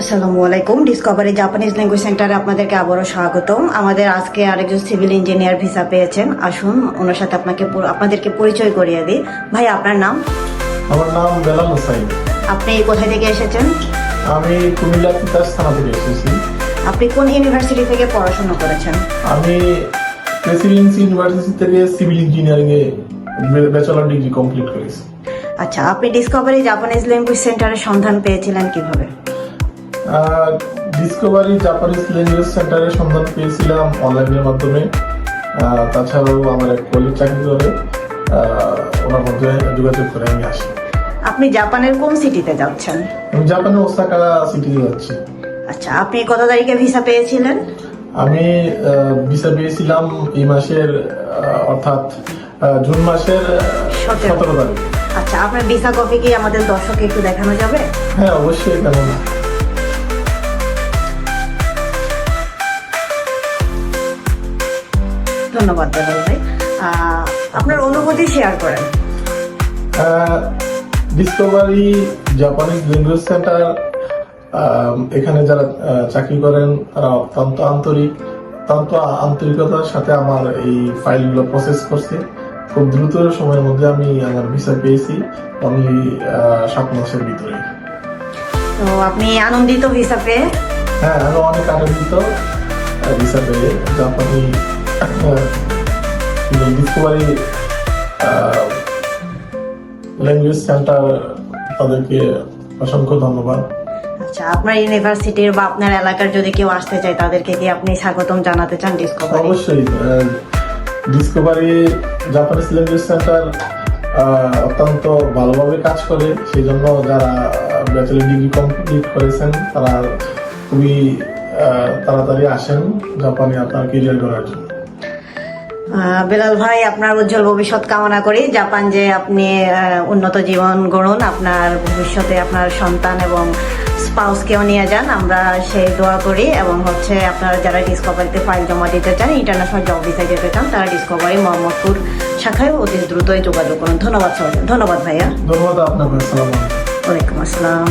আসসালামু আলাইকুম। Discovery Japanese language সেন্টারে আপনাদেরকে আবারও স্বাগতম। আমাদের আজকে আরেকজন সিভিল ইঞ্জিনিয়ার ভিসা পেয়েছেন। আসুন ওনার সাথে আপনাকে আপনাদেরকে পরিচয় করিয়ে দিই। ভাই আপনার নাম? আমার নাম বেলাল হোসাইন। আপনি কোথায় থেকে এসেছেন? আমি কুমিল্লা তিতাস থানা থেকে এসেছি। আপনি কোন ইউনিভার্সিটি থেকে পড়াশোনা করেছেন? আমি প্রেসিডেন্সি ইউনিভার্সিটি থেকে সিভিল ইঞ্জিনিয়ারিং এ ব্যাচেলর ডিগ্রি কমপ্লিট করেছি। আচ্ছা আপনি ডিসকভারি জাপানিজ ল্যাঙ্গুয়েজ সেন্টারের সন্ধান পেয়েছিলেন কীভাবে? ডিসকভারি জাপানিজ ল্যাঙ্গুয়েজ সেন্টারের সন্ধান পেয়েছিলাম অনলাইনের মাধ্যমে। তাছাড়াও আমার এক কলিগ চাকরি করে ওনার মধ্যে যোগাযোগ করে আমি আসি। আপনি জাপানের কোন সিটিতে যাচ্ছেন? আমি জাপানে ওসাকা সিটিতে যাচ্ছি। আচ্ছা আপনি কত তারিখে ভিসা পেয়েছিলেন? আমি ভিসা পেয়েছিলাম এই মাসের অর্থাৎ জুন মাসের সতেরো। তারিখ। আচ্ছা আপনার ভিসা কপি কি আমাদের দর্শককে একটু দেখানো যাবে? হ্যাঁ অবশ্যই কেন না। ধন্যবাদ বেলাল ভাই আপনার অনুভূতি শেয়ার করেন। ডিসকভারি জাপানিজ ল্যাঙ্গুয়েজ সেন্টার এখানে যারা চাকরি করেন তারা অত্যন্ত আন্তরিক অত্যন্ত আন্তরিকতার সাথে আমার এই ফাইলগুলো প্রসেস করছে। খুব দ্রুত সময়ের মধ্যে আমি আমার ভিসা পেয়েছি আমি আহ, সাত মাসের ভিতরে। তো আপনি আনন্দিত ভিসা পেয়ে? হ্যাঁ আমি অনেক আনন্দিত ভিসা পেয়ে জাপানি ডিসকভারি ল্যাঙ্গুয়েজ সেন্টার তাদেরকে অসংখ্য ধন্যবাদ। আচ্ছা আপনার ইউনিভার্সিটির বা আপনার এলাকার যদি কেউ আসতে চায়, তাদেরকে কি আপনি স্বাগতম জানাতে চান ডিসকভারি অবশ্যই ডিসকভারি জাপানিজ ল্যাঙ্গুয়েজ সেন্টার অত্যন্ত ভালোভাবে কাজ করে। সেই জন্য যারা ব্যাচেলর ডিগ্রি কমপ্লিট করেছেন, তারা খুবই তাড়াতাড়ি আসেন জাপানে আপনার কেরিয়ার করার জন্য। বেলাল ভাই আপনার উজ্জ্বল ভবিষ্যৎ কামনা করি। জাপান যে আপনি উন্নত জীবন গড়ুন আপনার ভবিষ্যতে আপনার সন্তান এবং স্পাউসকেও নিয়ে যান। আমরা সেই দোয়া করি এবং হচ্ছে আপনারা যারা ডিসকভারিতে ফাইল জমা দিতে চান ইন্টারন্যাশনাল জব ভিসা যেতে চান তারা ডিসকভারি মোহাম্মদপুর শাখায় অতি দ্রুতই যোগাযোগ করুন। ধন্যবাদ সবাই ধন্যবাদ ভাইয়া। ধন্যবাদ আপনাকে ওয়ালাইকুম আসসালাম।